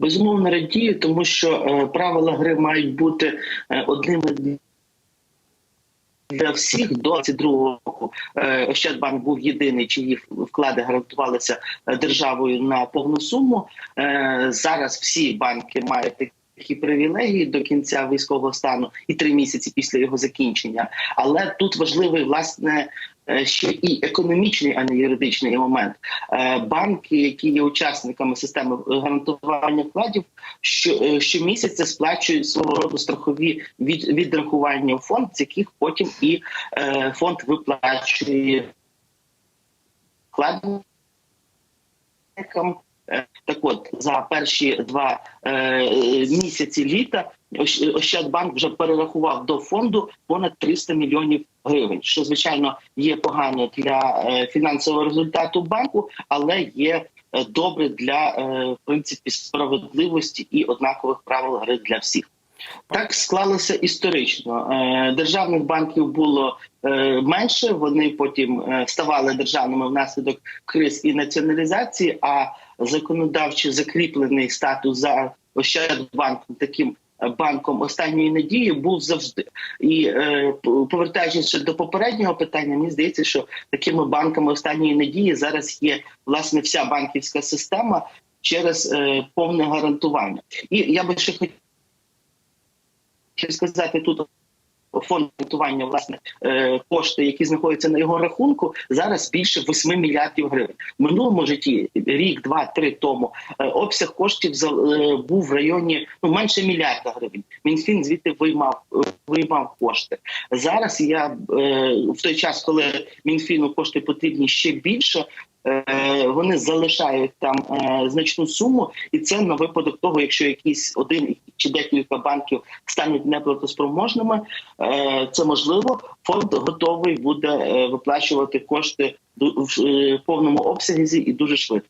Безумовно радію, тому що е, правила гри мають бути е, одними для всіх до 22 року. Е, Ощадбанк був єдиний, чиї вклади гарантувалися державою на повну суму. Зараз всі банки мають такі привілегії до кінця військового стану і три місяці після його закінчення. Але тут важливий власне. Е, Ще і економічний, а не юридичний момент. Е, Банки, які є учасниками системи гарантування вкладів, що е, щомісяця сплачують свого роду страхові від, відрахування у фонд, з яких потім і фонд виплачує вкладникам. Так от за перші два е, місяці літа Ощадбанк вже перерахував до фонду понад 300 мільйонів гривень, що звичайно є погано для е, фінансового результату банку, але є е, добре для е, в принципі справедливості і однакових правил гри для всіх. Так склалося історично. Державних банків було менше. Вони потім ставали державними внаслідок криз і націоналізації. А законодавчо закріплений статус за Ощадбанком таким банком останньої надії був завжди. І е, повертаючись до попереднього питання, мені здається, що такими банками останньої надії зараз є власне вся банківська система через е, повне гарантування. І я би ще хотів сказати тут. Фонд гарантування, власне, е, кошти, які знаходяться на його рахунку, зараз більше 8 мільярдів гривень. В минулому житті рік, два, три тому е, обсяг коштів е, був в районі ну менше мільярда гривень. Мінфін звідти виймав виймав кошти. Зараз я в той час, коли мінфіну кошти потрібні ще більше. Е, Вони залишають там е, значну суму, і це на випадок того, якщо якийсь один чи декілька банків стануть неплатоспроможними, е, це можливо. Фонд готовий буде виплачувати кошти в повному обсязі і дуже швидко.